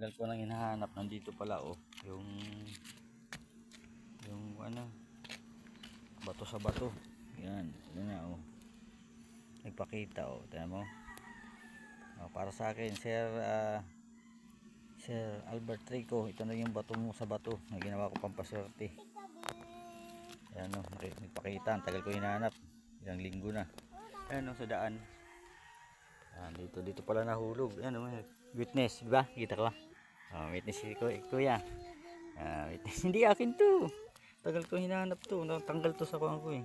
Tagal ko nang hinahanap. Nandito pala oh. Yung yung ano bato sa bato. Yan. Yan na oh. Nagpakita oh. Tignan mo. Oh, para sa akin, Sir ah, Sir Albert Rico, ito na yung bato mo sa bato na ginawa ko pampaswerte. Ayan o, naki- nagpakita. Ang tagal ko hinahanap. Ilang linggo na. Ayan o, sa daan. Ayan, dito, dito pala nahulog. Ayan o, witness, di ba? Kita ko. Oh, witness si Ku- Kuya. Ah, witness. Hindi akin to. Tagal ko hinahanap to. Natanggal to sa kuwang ko eh.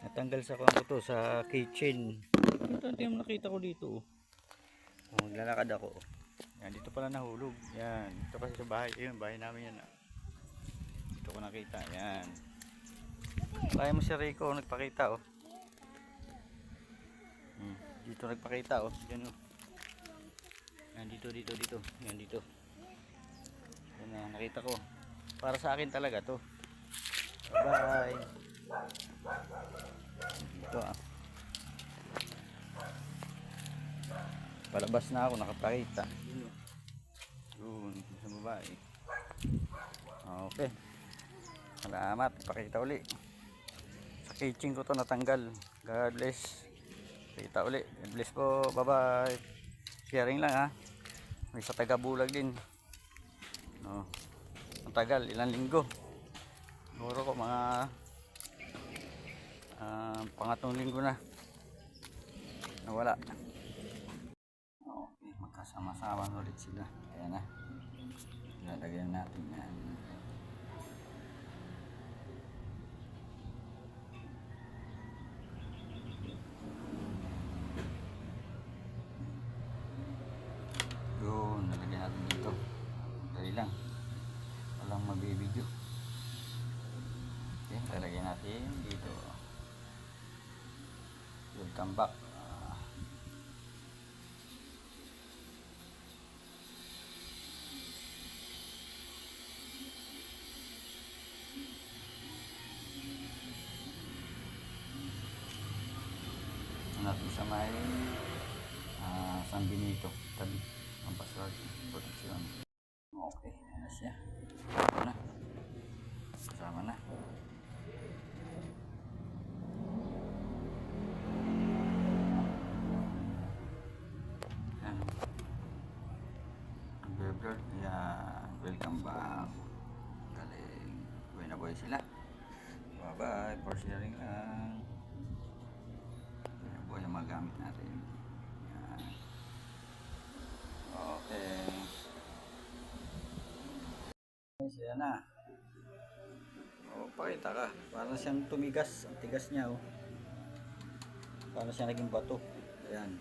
Natanggal sa kuwang ko to sa kitchen. Ito, ito yung nakita ko dito. oh. Oh, maglalakad ako. Yan, dito pala nahulog. Yan, dito kasi sa bahay. Ayun, bahay namin yan. ah. Dito ko nakita. Yan. Kaya mo si Rico, nagpakita oh. Hmm, dito nagpakita oh. Yan oh. Yan, dito, dito, dito. Yan, dito. Yan na, nakita ko. Para sa akin talaga to. Bye-bye. Dito ah. Palabas na ako, nakapakita. Yun, sa babae. Okay. Salamat, pakita uli. Sa kitchen ko to natanggal. God bless. Kita uli. God bless po. Bye-bye. Sharing lang ha. May sa taga bulag din. No. Ang tagal, ilang linggo. Siguro ko mga ah, pangatong linggo na. Nawala. Okay, magkasama-sama ulit sila. Kaya na. Lalagyan natin yan. Yun, lalagyan natin dito. Dali lang. Walang mabibidyo. Okay, lalagyan natin dito. Welcome back. Ah, natin sa may ah, San Benito tabi ang ang burger yan welcome back galing buhay na buhay sila bye bye for sharing lang yan po yung mga gamit natin. Yan. Okay. So yan na. O, pakita ka. Parang siyang tumigas. Ang tigas niya, oh. Parang siya naging bato. Ayan.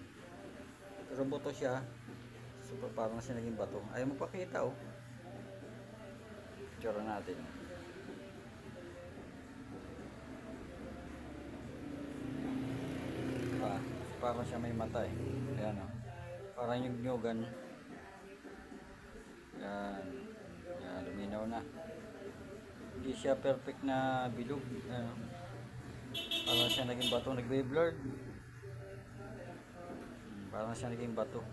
Pero buto siya. So, parang siya naging bato. Ayaw mo pakita, oh. Picture natin. Ah, parang siya may mata eh. Ayan o. Parang yung nyugan. Yan. Yan, luminaw na. Hindi siya perfect na bilog. Ano. Parang siya naging bato. Nagbe-blurred. Hmm, Parang siya naging bato.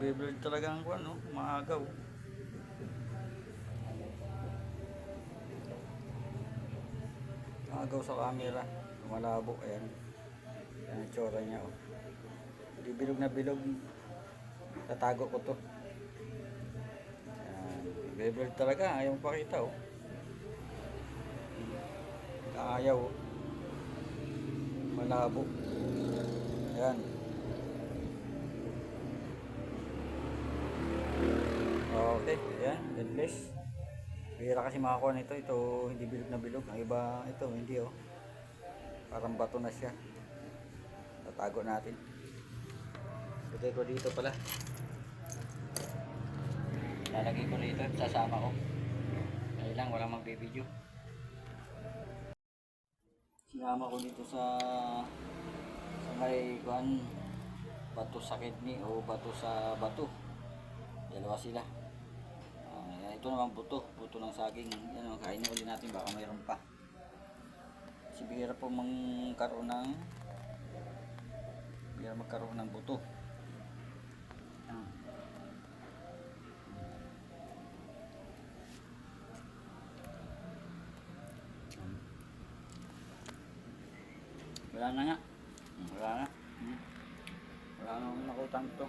Nagbe-blurred talaga ang kuwan, no? Maagaw. Maagaw sa camera. Malabo. Ayan. Ayan ang tsura niya. Oh. Hindi bilog na bilog. Tatago ko to. Ayan. Beblurred talaga. Ayaw pakita. Oh. Ayaw. Oh. Malabo. Ayan. Okay. Ayan. God bless. Bihira kasi makakuha nito. Ito hindi bilog na bilog. Ang iba ito hindi oh. Parang bato na siya. Tatago natin. Lagay ko dito pala. Lalagay ko dito. Sasama ko. Kaya lang, walang magbibideo. Sinama ko dito sa sa may kuan bato sa kidney o bato sa bato. Dalawa sila. Ito naman buto, buto ng saging. Yan, kain na uli natin baka mayroon pa. Kasi bihira po magkaroon ng bihira magkaroon ng buto. Wala na nga. Wala na. Hmm. Wala na akong nakutang to.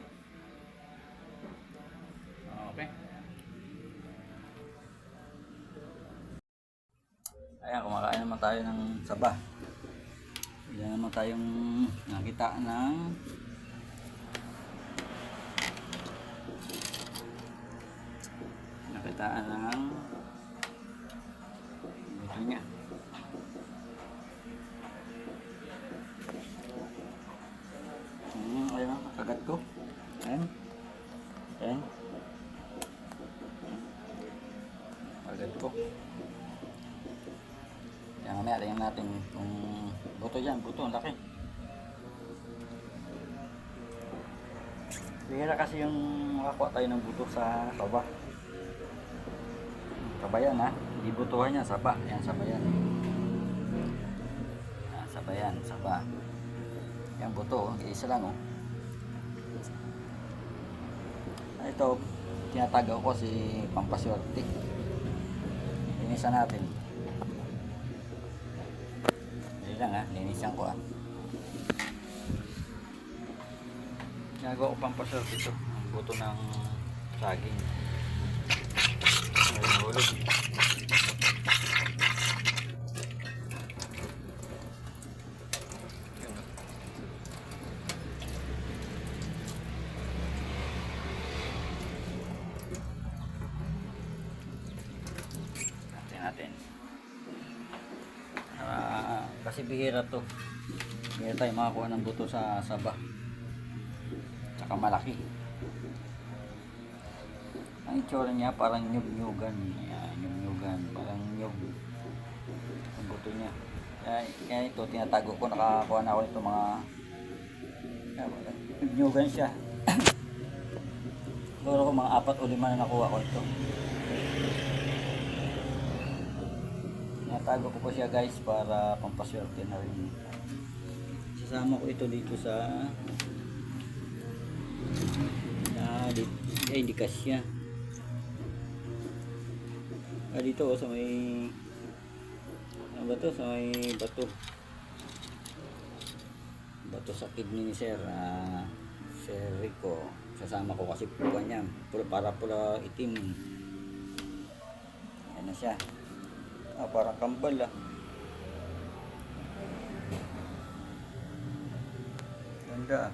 Okay. Tayo ng saba. Yan naman tayong nakita ng nakitaan ng tingnan natin kung buto yan, buto, ang laki. Bihira kasi yung makakuha tayo ng buto sa saba. Saba yan ha, hindi butuhan yan, saba. Yan, saba yan. Yan, saba yan, buto, oh, isa lang oh. Ah, Ito, tinatagaw ko si Pampaswerte. Linisan natin. Lang ha, linisan ko ah. Ginagawa ko pang pasarap ito. Buto ng saging. Ayun, hulog. Yun. Natin natin. Ah, kasi bihira to. Bihira tayo makakuha ng buto sa saba. Tsaka malaki. Ang itsura niya parang nyug-nyugan. Nyug-nyugan. Parang nyug. Ang buto niya. Kaya, kaya ito, tinatago ko. Nakakuha na ako nito mga... Nyug-nyugan siya. Siguro ko mga apat o lima na nakuha ko ito. Tinatago ko po siya guys para pampaswerte na rin. Sasama ko ito dito sa na dito, ay hindi kasya. Ah, dito oh, sa may ano ba to? Sa may bato. Bato sa kidney ni Sir. Ah, Sir Rico. Sasama ko kasi pula niya. Para pula itim. Ayan na siya. Ah, parang kambal ah. Ganda ah.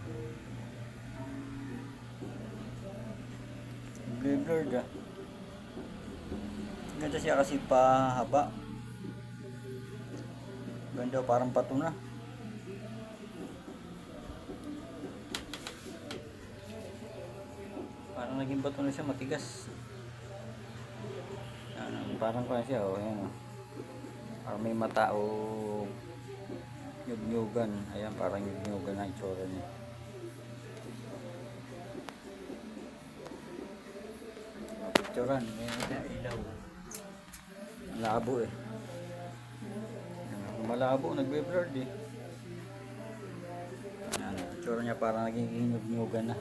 Blurred ah. Ganda siya kasi pahaba. Ganda parang pato na. Parang naging bato na siya matigas. Ano, parang pa siya oh, ayan oh. Parang may mata o nyug-nyugan. Ayan, parang nyug-nyugan na itsura niya. Picturean, may ilaw. Malabo eh. Malabo, nagbe-blurred eh. Ayan, itsura niya parang naging nyug-nyugan na.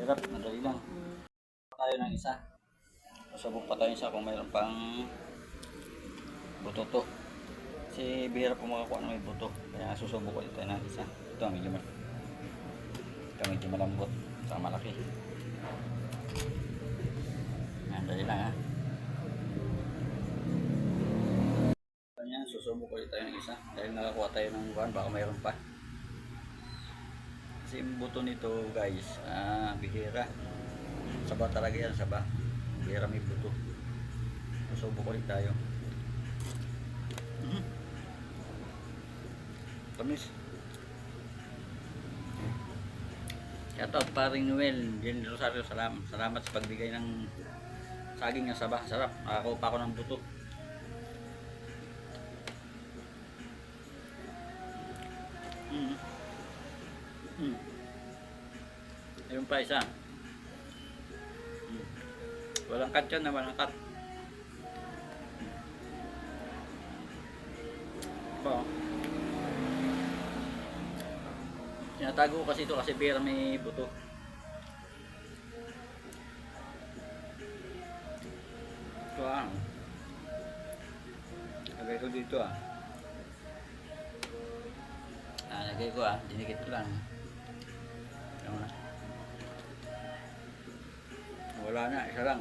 Hirap, madali lang. Tayo ng isa. Subok pa tayo isa kung mayroon pang buto to. Kasi bihira po makakuha ng may buto. Kaya susubok ulit tayo ng isa. Ito medyo mal ito medyo malambot. Saka malaki. Yan, dali lang ha. Kanya, susubok ulit tayo ng isa. Dahil nakakuha tayo ng buwan, baka mayroon pa. Kasi yung buto nito guys, ah, bihira. Saba talaga yan, saba. Bihira may buto. Susubok ulit tayo. Tamis. Shoutout paring Noel, Jen Rosario, salam, salamat sa pagbigay ng saging na saba. Sarap, nakakuha pa ako ng buto. Mm. Mm. Ayun pa isa. Mm. Walang cut na walang cut. Tinatago ko kasi ito kasi bira may buto. Ito ah. Lagay ko dito ah. Ah, lagay ko ah. Dinikit ko lang. Ano na. Wala na, isa lang.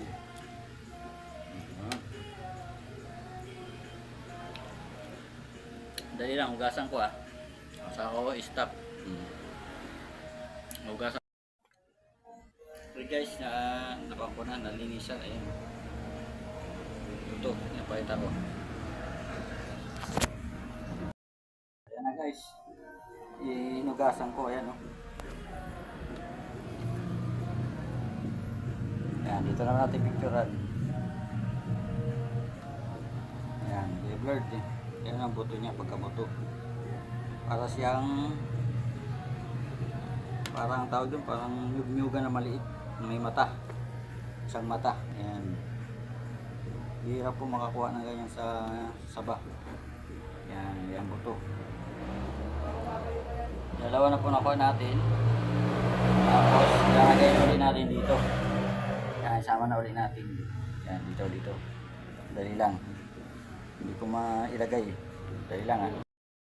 Dali lang, hugasan ko ah. Sa ako, stop. Hugasan. Okay guys, na napakunan, nalinisan. Ayan. Ito, napakita ko. Ayan na guys. Inugasan ko, ayan oh. Ayan, dito na natin picturean. Ayan, blurred eh. Yan ang buto niya, pagkabuto. Para siyang parang tawag doon, parang nyug-nyugan na maliit may mata. Isang mata. Ayan. Hirap po makakuha ng ganyan sa saba. Yan, yan buto. Dalawa na po nakuha natin. Tapos, lalagay ulit natin dito. Yan, sama na ulit natin. Yan, dito, dito. Dali lang. Hindi ko mailagay. Dali lang ha.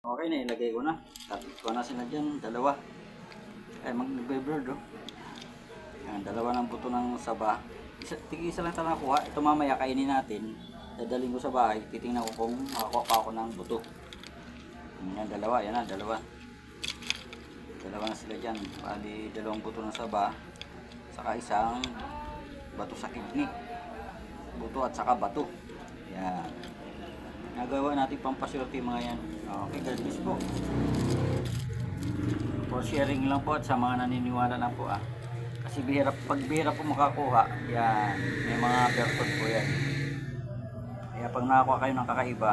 Okay na, ilagay ko na. Tapos ko na sila dyan, dalawa. Ay, mag-blurred oh. Yan, dalawa ng buto ng saba. Isa, tigi isa lang tayo nakuha. Ito mamaya kainin natin. Dadaling ko sa bahay. Titingnan ko kung makakuha pa ako ng buto. Yan, dalawa. Yan na, dalawa. Dalawa na sila dyan. Bali, dalawang buto ng saba. Saka isang bato sa kidney. Buto at saka bato. Yan. Nagawa natin pampaswerte mga yan. Okay, God bless po. For sharing lang po at sa mga naniniwala lang po ah. Kasi bihira, pag bihira po makakuha, yan, may mga person po yan. Kaya pag nakakuha kayo ng kakaiba,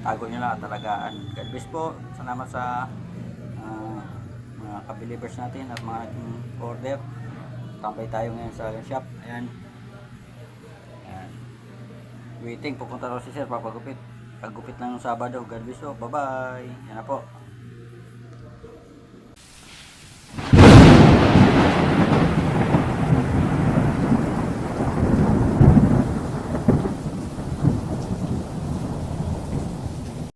tago nyo lang at talagaan. God bless po. Salamat sa ah, mga ka-believers natin at mga naging order. Tambay tayo ngayon sa shop. Ayan. Ayan. Waiting, pupunta raw si sir, papagupit. Paggupit ng Sabado. God bless po. Bye-bye. Yan na po.